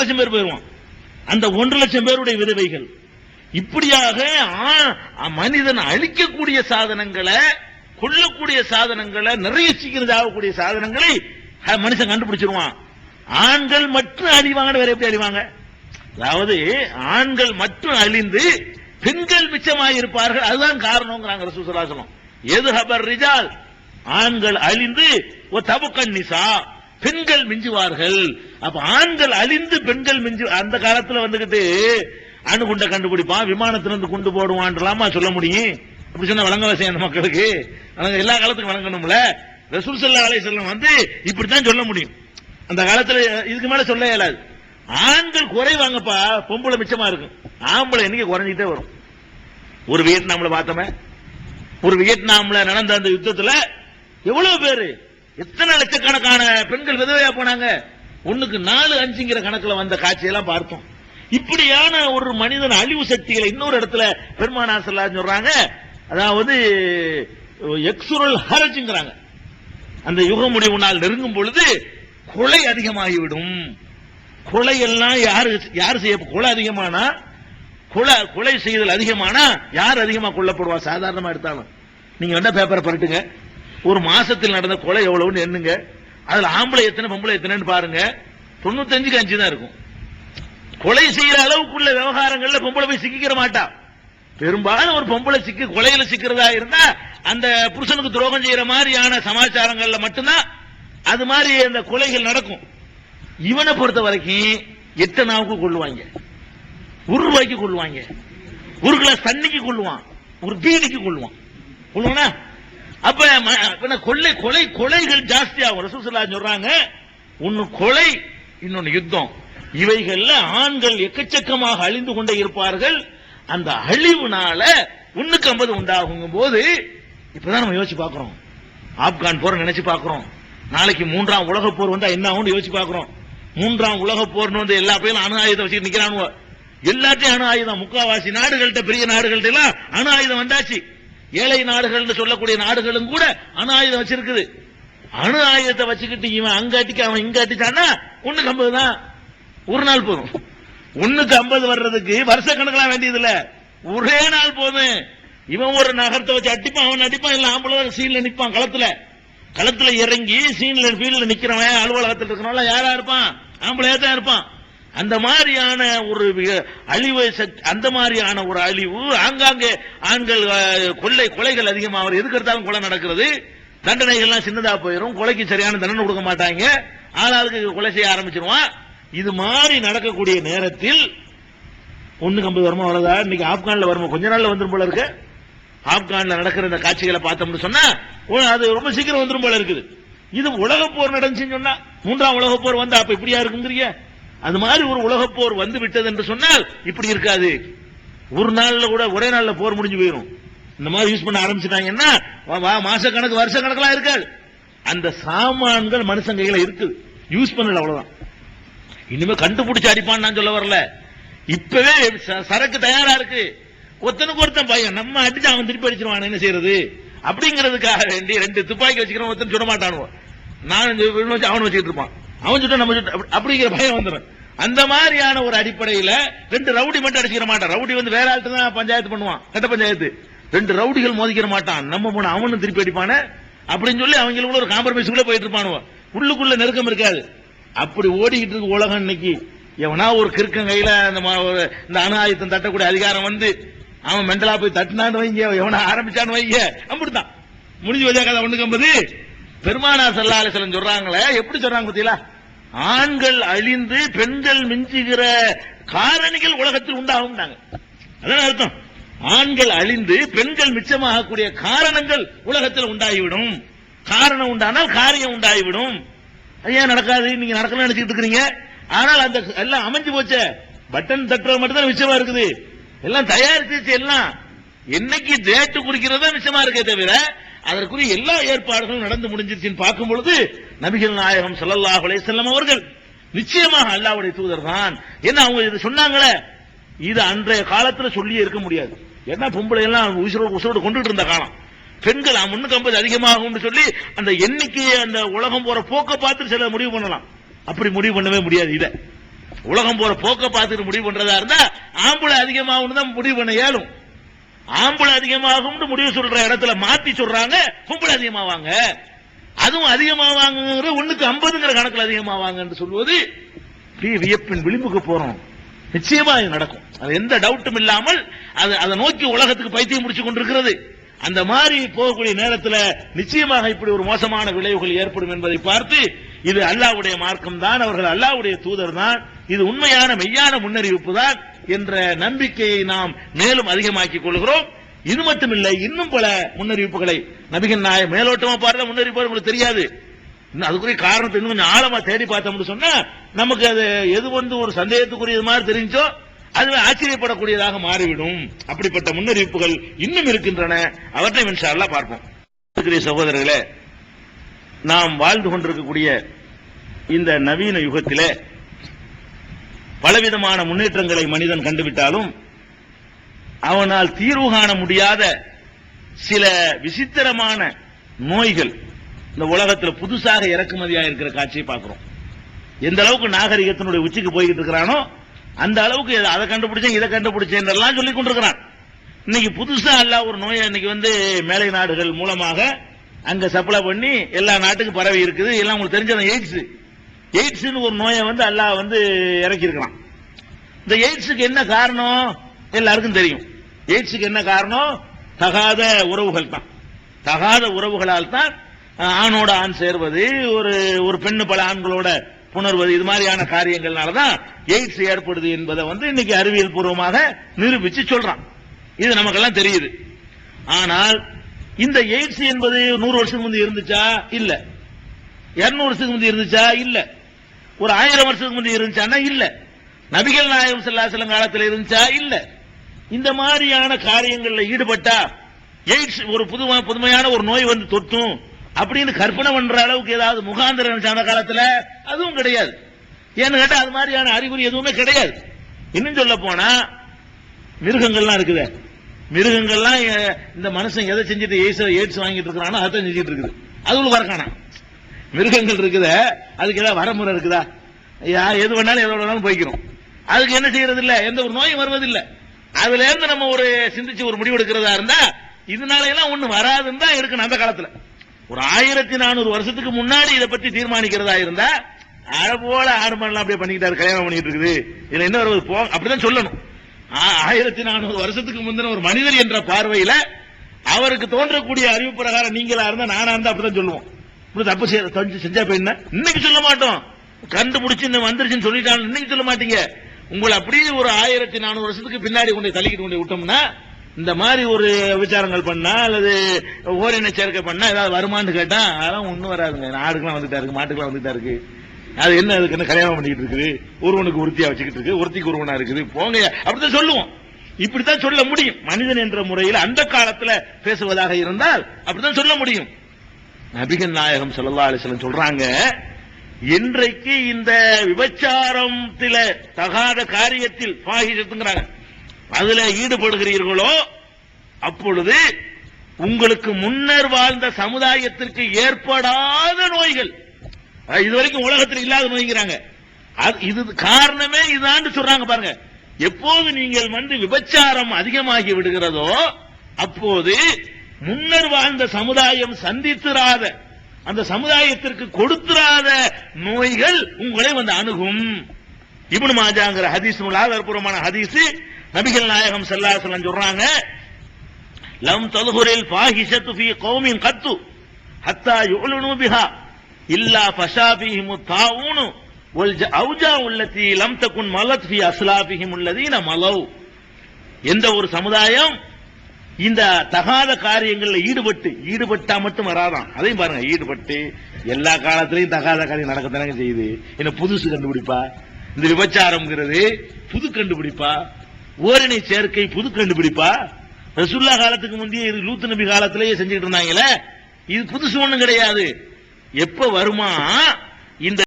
லட்சம் பேர் போயிருவான் அந்த ஒன்று லட்சம் பேருடைய விதவைகள். இப்படியாக மனிதன் அழிக்கக்கூடிய சாதனங்களை கொல்லக்கூடிய சாதனங்களை நிறைய சீக்கிரம் ஆகக்கூடிய சாதனங்களை மனுஷன் கண்டுபிடிச்சிருவான். ஆண்கள் மட்டும் அழிவாங்க வேற எப்படி அழிவாங்க அதாவது ஆண்கள் மட்டும் அழிந்து பெண்கள் மிச்சமாக இருப்பார்கள் அதுதான் காரணம்ங்கிறாங்க ரசூசலாசனம் எது ஹபர் ரிஜால்? ஆண்கள் அழிந்து ஒரு தபுக்கன் நிசா. பெண்கள் மிஞ்சுவார்கள். அப்ப ஆண்கள் அழிந்து பெண்கள் மிஞ்சு அந்த காலத்துல வந்துகிட்டு அணுகுண்டை கண்டுபிடிப்பான் விமானத்திலிருந்து குண்டு போடுவான்லாமா சொல்ல முடியும்? அப்படி சொன்ன வழங்க விஷயம் அந்த மக்களுக்கு? வழங்க எல்லா காலத்துக்கும் வழங்கணும்ல? ரசூல் சல்லா அலை செல்லம் வந்து இப்படித்தான் சொல்ல முடியும். அந்த காலத்துல இதுக்கு மேல சொல்ல இயலாது. ஆண்கள் குறைவாங்கப்பா பொம்பளை மிச்சமா இருக்கும். ஆம்பளை எண்ணிக்கை குறைஞ்சிட்டே வரும். ஒரு வியட்நாம்ல பார்த்தோமே. ஒரு வியட்நாம்ல நடந்த அந்த யுத்தத்துல எவ்வளவு பேரு எத்தனை லட்சக்கணக்கான பெண்கள் விதவையா போனாங்க? ஒண்ணுக்கு நாலு அஞ்சுங்கிற கணக்குல வந்த காட்சியெல்லாம் பார்த்தோம். இப்படியான ஒரு மனிதன் அழிவு சக்திகளை இன்னொரு இடத்துல பெருமானா செல்லா சொல்றாங்க. அதாவது எக்ஸுரல் ஹரஜுங்கிறாங்க அந்த யுக முடிவு நாள் நெருங்கும் பொழுது கொலை அதிகமாகிவிடும். கொலை எல்லாம் யாரு யார் செய்ய கொலை அதிகமானா கொலை கொலை செய்தல் அதிகமானா யார் அதிகமா கொல்லப்படுவா? சாதாரணமா எடுத்தாலும். நீங்க என்ன பேப்பரை பரட்டுங்க? ஒரு மாசத்தில் நடந்த கொலை எவ்வளவுன்னு எண்ணுங்க. அதுல ஆம்பளை எத்தனை பொம்பளை எத்தனைன்னு பாருங்க. தொண்ணூத்தஞ்சுக்கு அஞ்சு தான் இருக்கும். கொலை செய்யற அளவுக்குள்ள விவகாரங்கள்ல பொம்பளை போய் சிக்கிக்கிற மாட்டா. பெரும்பாலும் ஒரு பொம்பளை சிக்கி கொலையில சிக்கிறதா இருந்தா அந்த புருஷனுக்கு துரோகம் செய்யற மாதிரியான சமாச்சாரங்கள்ல மட்டும்தான் அது மாதிரி அந்த கொலைகள் நடக்கும். இவனை பொறுத்த வரைக்கும் எட்டு நாவுக்கு கொள்ளுவாங்க ஒரு ரூபாய்க்கு கொள்ளுவாங்க ஒரு கிளாஸ் தண்ணிக்கு கொள்ளுவான் ஒரு பீடிக்கு கொள்ளுவான் கொள்ளுவானா அப்ப கொள்ளை கொலை கொலைகள் ஜாஸ்தியாகும். ரசூசல்லா சொல்றாங்க ஒன்னு கொலை இன்னொன்னு யுத்தம். இவைகள்ல ஆண்கள் எக்கச்சக்கமாக அழிந்து கொண்டே இருப்பார்கள். அந்த அழிவுனால ஒண்ணுக்கு ஐம்பது உண்டாகும் போது இப்பதான் நம்ம யோசிச்சு பாக்குறோம் ஆப்கான் போற நினைச்சு பாக்குறோம் நாளைக்கு மூன்றாம் உலக போர் வந்தா என்ன ஆகும் யோசிச்சு பாக்குறோம் மூன்றாம் உலக போர்னு வந்து எல்லா பேரும் அணு ஆயுதம் வச்சுட்டு நிக்கிறானுவ? எல்லாத்தையும் அணு ஆயுதம். முக்காவாசி நாடுகள்கிட்ட பெரிய நாடுகள்ட்ட எல்லாம் அணு ஆயுதம் வந்தாச்சு. ஏழை நாடுகள்னு சொல்லக்கூடிய நாடுகளும் கூட அணு ஆயுதம் வச்சிருக்குது. அணு ஆயுதத்தை வச்சுக்கிட்டு இவன் அங்க அடிக்க அவன் இங்க அடிச்சான்னா ஒண்ணுக்கு ஐம்பது தான். ஒரு நாள் போதும். ஒண்ணுக்கு ஐம்பது வர்றதுக்கு வருஷ கணக்கெல்லாம் வேண்டியது இல்ல ஒரே நாள் போதும். இவன் ஒரு நகரத்தை வச்சு அடிப்பான் அவன் அடிப்பான். இல்ல ஆம்பளை சீன்ல நிப்பான் களத்துல. களத்துல இறங்கி சீன்ல ஃபீல்ட்ல நிக்கிறவன் அலுவலகத்தில் இருக்கிறவன் யாரா இருப்பான்? ஆம்பளையா தான் இருப்பான். அந்த மாதிரியான ஒரு அழிவு சக்தி அந்த மாதிரியான ஒரு அழிவு ஆங்காங்கே ஆண்கள் கொள்ளை கொலைகள் அதிகமாக எதுக்கு கொலை நடக்கிறது. தண்டனைகள்லாம் சின்னதா போயிடும் கொலைக்கு சரியான தண்டனை கொடுக்க மாட்டாங்க. ஆளாளுக்கு கொலை செய்ய ஆரம்பிச்சிருவான். இது மாதிரி நடக்கக்கூடிய நேரத்தில் ஒண்ணுக்கு ஐம்பது வருமா வரதா? இன்னைக்கு ஆப்கான்ல வருமா? கொஞ்ச நாள்ல வந்துடும் போல இருக்கு. ஆப்கான்ல நடக்கிற இந்த காட்சிகளை பார்த்தோம்னு சொன்னா ஓ, அது ரொம்ப சீக்கிரம் வந்துடும் போல இருக்குது. இது உலக போர் நடந்துச்சுன்னு சொன்னா மூன்றாம் உலக போர் வந்தா அப்ப இப்படியா இருக்குங்கிறீங்க? அது மாதிரி ஒரு உலகப் போர் வந்து விட்டது என்று சொன்னால் இப்படி இருக்காது. ஒரு நாள்ல கூட ஒரே நாள்ல போர் முடிஞ்சு போயிடும் இந்த மாதிரி யூஸ் பண்ண ஆரம்பிச்சிட்டாங்கன்னா மாச கணக்கு வருஷ கணக்கெல்லாம் இருக்காது. அந்த சாமான்கள் மனுஷன் கையில இருக்குது. யூஸ் பண்ணல அவ்வளவுதான். இனிமே கண்டுபிடிச்சு அடிப்பான்னு நான் சொல்ல வரல. இப்பவே ச- சரக்கு தயாரா இருக்கு. ஒருத்தனுக்கு ஒருத்தன் பையன் நம்ம அடிச்சு அவன் திருப்பி அடிச்சிருவான் என்ன செய்யறது? அப்படிங்கிறதுக்காக வேண்டி ரெண்டு துப்பாக்கி வச்சுக்கிறவன் ஒருத்தன் சுட மாட்டானுவோம் நான் இந்த வச்சு அவன் வச்சுக்கிட்டு இருப்பான். அவன் சுட்ட நம்ம சுட்ட அப்படிங்கிற பயம் வந்துடும் அந்த மாதிரியான ஒரு அடிப்படையில ரெண்டு ரவுடி மட்டும் அடிச்சுக்கிற மாட்டான். ரவுடி வந்து வேற ஆள்கிட்ட தான் பஞ்சாயத்து பண்ணுவான். கட்ட பஞ்சாயத்து. ரெண்டு ரவுடிகள் மோதிக்கிற மாட்டான். நம்ம போன அவனும் திருப்பி அடிப்பானே. அப்படின்னு சொல்லி அவங்களுக்குள்ள ஒரு காம்ப்ரமைஸுக்குள்ள போயிட்டு இருப்பானுவ. உள்ளுக்குள்ள நெருக்கம் இருக்காது. அப்படி ஓடிக்கிட்டு இருக்கு உலகம் இன்னைக்கு. எவனா ஒரு கிறுக்கன் கையில அந்த மா- இந்த அணு ஆயுதம் தட்டக்கூடிய அதிகாரம் வந்து அவன் மெண்டலா போய் தட்டினான்னு வைங்க. எவனா ஆரம்பிச்சான்னு வைங்க. அப்படித்தான். முடிஞ்சு வச்சா கதை ஒண்ணுக்கு ஐம்பது. பெருமானா சல்லா அலிஸ்லம் சொல்றாங்களே. எப்படி சொல்றாங்க பத்தியலா ஆண்கள் அழிந்து பெண்கள் மிஞ்சுகிற காரணிகள் உலகத்தில் உண்டாகும் அதான் அர்த்தம். ஆண்கள் அழிந்து பெண்கள் மிச்சமாகக்கூடிய காரணங்கள் உலகத்தில் உண்டாகிவிடும். காரணம் உண்டானால் காரியம் உண்டாகிவிடும். அது ஏன் நடக்காது? நீங்க நடக்கணும் நினைச்சிட்டு இருக்கிறீங்க. ஆனால் அந்த எல்லாம் அமைஞ்சு போச்சே. பட்டன் தட்டுறது மட்டும் தான் மிச்சமா இருக்குது. எல்லாம் தயாரிச்சு எல்லாம். என்னைக்கு டேட்டு குறிக்கிறதா மிச்சமா இருக்கே தவிர அதற்குரிய எல்லா ஏற்பாடுகளும் நடந்து முடிஞ்சிருச்சுன்னு பார்க்கும் பொழுது நபிகள் நாயகம் ஸல்லல்லாஹு செல்லம் அவர்கள் நிச்சயமாக அல்லாவுடைய தூதர் தான். என்ன அவங்க இது சொன்னாங்களே இது அன்றைய காலத்துல சொல்லியே இருக்க முடியாது. ஏன்னா பொம்பளை எல்லாம் உசுரோடு உசுரோடு கொண்டுட்டு இருந்த காலம். பெண்கள் முன்னுக்கு ஐம்பது அதிகமாகும்னு சொல்லி அந்த எண்ணிக்கையை அந்த உலகம் போற போக்க பார்த்து சில முடிவு பண்ணலாம். அப்படி முடிவு பண்ணவே முடியாது இதை. உலகம் போற போக்க பார்த்துட்டு முடிவு பண்றதா இருந்தா ஆம்பளை அதிகமாகும் தான் முடிவு பண்ண இயலும். ஆம்பளை அதிகமாகும்னு முடிவு சொல்ற இடத்துல மாத்தி சொல்றாங்க பொம்பளை அதிகமாவாங்க. அதுவும் அதிகமாவாங்கிற ஒண்ணுக்கு ஐம்பதுங்கிற கணக்குல அதிகமாவாங்கன்னு சொல்லுவது பெரிய வியப்பின் விளிம்புக்கு போறோம். நிச்சயமா இது நடக்கும். அது எந்த டவுட்டும் இல்லாமல் அது அதை நோக்கி உலகத்துக்கு பைத்தியம் முடிச்சு கொண்டிருக்கிறது. அந்த மாதிரி போகக்கூடிய நேரத்தில் நிச்சயமாக இப்படி ஒரு மோசமான விளைவுகள் ஏற்படும் என்பதை பார்த்து இது அல்லாவுடைய மார்க்கம் தான் அவர்கள் அல்லாவுடைய தூதர் தான் இது உண்மையான மெய்யான முன்னறிவிப்பு தான் என்ற நம்பிக்கையை நாம் மேலும் அதிகமாக்கிக் கொள்கிறோம். இது மட்டுமில்லை இன்னும் பல முன்னறிவிப்புகளை. நபிகள் நாய மேலோட்டமா பாருங்க முன்னறிவிப்பு உங்களுக்கு தெரியாது. இன்னும் அதுக்குரிய காரணத்தை இன்னும் கொஞ்சம் ஆழமா தேடி பார்த்தோம்னு சொன்னா நமக்கு அது எது வந்து ஒரு சந்தேகத்துக்குரியது மாதிரி தெரிஞ்சோ அது ஆச்சரியப்படக்கூடியதாக மாறிவிடும். அப்படிப்பட்ட முன்னறிவிப்புகள் இன்னும் இருக்கின்றன. அவற்றை மின்சாரெல்லாம் பார்ப்போம். இருக்கிற சகோதரர்களே நாம் வாழ்ந்து கொண்டிருக்கக்கூடிய இந்த நவீன யுகத்திலே பலவிதமான முன்னேற்றங்களை மனிதன் கண்டுவிட்டாலும் அவனால் தீர்வு காண முடியாத சில விசித்திரமான நோய்கள் இந்த உலகத்தில் புதுசாக இறக்குமதியாக இருக்கிற காட்சியை பார்க்கிறோம். எந்த அளவுக்கு நாகரிகத்தினுடைய உச்சிக்கு போய்கிட்டு இருக்கிறானோ அந்த அளவுக்கு அதை கண்டுபிடிச்சேன் இதை கண்டுபிடிச்சேன் எல்லாம் சொல்லிக் கொண்டிருக்கிறான். இன்னைக்கு புதுசா அல்ல ஒரு நோயை இன்னைக்கு வந்து மேலை நாடுகள் மூலமாக அங்க சப்ளை பண்ணி எல்லா நாட்டுக்கும் பரவி இருக்குது. எல்லாம் உங்களுக்கு தெரிஞ்சது எய்ட்ஸ். எய்ட்ஸ்னு ஒரு நோயை வந்து அல்லாஹ் வந்து இறக்கி இருக்கிறான் இந்த எய்ட்ஸுக்கு என்ன காரணம்? எல்லாருக்கும் தெரியும். எய்ட்ஸுக்கு என்ன காரணம்? தகாத உறவுகள் தான். தகாத உறவுகளால் தான் ஆணோட ஆண் சேர்வது ஒரு ஒரு பெண்ணு பல ஆண்களோட புணர்வது இது மாதிரியான காரியங்கள்னால தான் எய்ட்ஸ் ஏற்படுது என்பதை வந்து இன்னைக்கு அறிவியல் பூர்வமாக நிரூபிச்சு சொல்றான். இது நமக்கெல்லாம் தெரியுது. ஆனால் இந்த எய்ட்ஸ் என்பது நூறு வருஷத்துக்கு முந்தி இருந்துச்சா? இல்ல. இருநூறு வருஷத்துக்கு முந்தி இருந்துச்சா? இல்ல. ஒரு ஆயிரம் வருஷத்துக்கு முந்தி இருந்துச்சான்னா இல்ல. நபிகள் நாயகம் ஸல்லல்லாஹு காலத்தில் இருந்துச்சா? இல்லை. இந்த மாதிரியான காரியங்கள்ல ஈடுபட்டா எய்ட்ஸ் ஒரு புதுமை புதுமையான ஒரு நோய் வந்து தொட்டும் அப்படின்னு கற்பனை பண்ற அளவுக்கு ஏதாவது முகாந்திரம் இருந்துச்சா அந்த காலத்துல? அதுவும் கிடையாது. ஏன்னு கேட்டா அது மாதிரியான அறிகுறி எதுவுமே கிடையாது. இன்னும் சொல்ல போனா மிருகங்கள்லாம் இருக்குது. மிருகங்கள்லாம் எ- இந்த மனுஷன் எதை செஞ்சுட்டு எய்ட்ஸ் எய்ட்ஸ் வாங்கிட்டு இருக்கிறானோ அதை செஞ்சுட்டு இருக்குது. அது வரக்கானா மிருகங்கள் இருக்குது அதுக்கு ஏதாவது வரமுறை இருக்குதா? யா எது வேணாலும் எதோ வேணாலும் போய்க்கிறோம். அதுக்கு என்ன செய்யறது இல்ல எந்த ஒரு நோயும் வருவதில்லை. அதுல இருந்து நம்ம ஒரு சிந்திச்சு ஒரு முடிவு எடுக்கிறதா இருந்தா இதனால எல்லாம் ஒண்ணு வராதுன்னு தான் இருக்கணும் அந்த காலத்துல. ஒரு ஆயிரத்தி நானூறு வருஷத்துக்கு முன்னாடி இதை பத்தி தீர்மானிக்கிறதா இருந்தா அழ போல ஆடு மாடலாம் அப்படியே பண்ணிக்கிட்டாரு கல்யாணம் பண்ணிட்டு இருக்குது. இதுல என்ன வருவது போ அப்படிதான் சொல்லணும். ஆயிரத்தி நானூறு வருஷத்துக்கு முந்தின ஒரு மனிதர் என்ற பார்வையில அவருக்கு தோன்றக்கூடிய அறிவு பிரகாரம் நீங்களா இருந்தா நானா இருந்தா அப்படிதான் சொல்லுவோம். இப்படி தப்பு செய்ய தெரிஞ்சு செஞ்சா போயிருந்தேன் இன்னைக்கு சொல்ல மாட்டோம். கண்டுபிடிச்சு இன்னும் வந்துருச்சுன்னு சொல்லிட்டாங்க இன்னைக்கு சொல்ல மாட்டீங்க. உங்களை அப்படியே ஒரு ஆயிரத்தி நானூறு வருஷத்துக்கு பின்னாடி கொண்டு தள்ளிக்கிட்டு கொண்டு விட்டோம்னா இந்த மாதிரி ஒரு விசாரங்கள் பண்ணா அல்லது ஓரின சேர்க்கை பண்ணா ஏதாவது வருமானு கேட்டா அதெல்லாம் ஒன்றும் வராதுங்க. ஆடுக்கெல்லாம் வந்துட்டா இருக்கு மாட்டுக்கெல்லாம் வந்துட்டா இருக்கு. அது என்ன அதுக்கு என்ன கல்யாணம் பண்ணிக்கிட்டு இருக்குது? ஒருவனுக்கு உறுதியா வச்சுக்கிட்டு இருக்கு ஒருத்திக்கு ஒருவனா இருக்குது. போங்க அப்படித்தான் சொல்லுவோம். இப்படித்தான் சொல்ல முடியும். மனிதன் என்ற முறையில் அந்த காலத்துல பேசுவதாக இருந்தால் அப்படித்தான் சொல்ல முடியும். நபிகள் நாயகம் சொல்லலா அலைஹி சொல்றாங்க இன்றைக்கு இந்த விபச்சாரத்தில தகாத காரியத்தில் பாகிசத்துங்கிறாங்க அதுல ஈடுபடுகிறீர்களோ அப்பொழுது உங்களுக்கு முன்னர் வாழ்ந்த சமுதாயத்திற்கு ஏற்படாத நோய்கள். இதுவரைக்கும் உலகத்தில் இல்லாத நோய்ங்கிறாங்க. அது- இது காரணமே இதான்னு சொல்றாங்க பாருங்க. எப்போது நீங்கள் வந்து விபச்சாரம் அதிகமாகி விடுகிறதோ அப்போது முன்னர் வாழ்ந்த சமுதாயம் சந்தித்திராத அந்த சமுதாயத்திற்கு கொடுத்திராத நோய்கள் உங்களை வந்து அணுகும். இபுன் மாஜாங்கிற ஹதீஸ் ஆதாரபூர்வமான ஹதீஸ். நபிகள் நாயகம் ஸல்லல்லாஹு அலைஹி சொல்றாங்க லம் ததுகுரில் ஃபாஹிஷத்து ஃபீ கௌமின் கத்து ஹத்தா யுலனு பிஹா இல்லா ஃபஷா ஃபீஹிம் தாஊனு அவுஜா உள்ளதி லம் தகுன் மலத் ஃபீ அஸ்லாஃபிஹிம் அல்லதீன மலவ். எந்த ஒரு சமுதாயம் இந்த தகாத காரியங்கள்ல ஈடுபட்டு ஈடுபட்டா மட்டும் வராதான். அதையும் பாருங்க ஈடுபட்டு எல்லா காலத்திலையும் தகாத காரியம் நடக்கத்தானங்க செய்யுது. என்ன புதுசு கண்டுபிடிப்பா? இந்த விபச்சாரம்ங்கிறது புது கண்டுபிடிப்பா? ஓரணி சேர்க்கை புது கண்டுபிடிப்பா? ரசுல்லா காலத்துக்கு முந்தைய இது லூத்து நபி காலத்திலேயே செஞ்சுட்டு இருந்தாங்களே இது புதுசு ஒண்ணும் கிடையாது. எப்ப வருமா? இந்த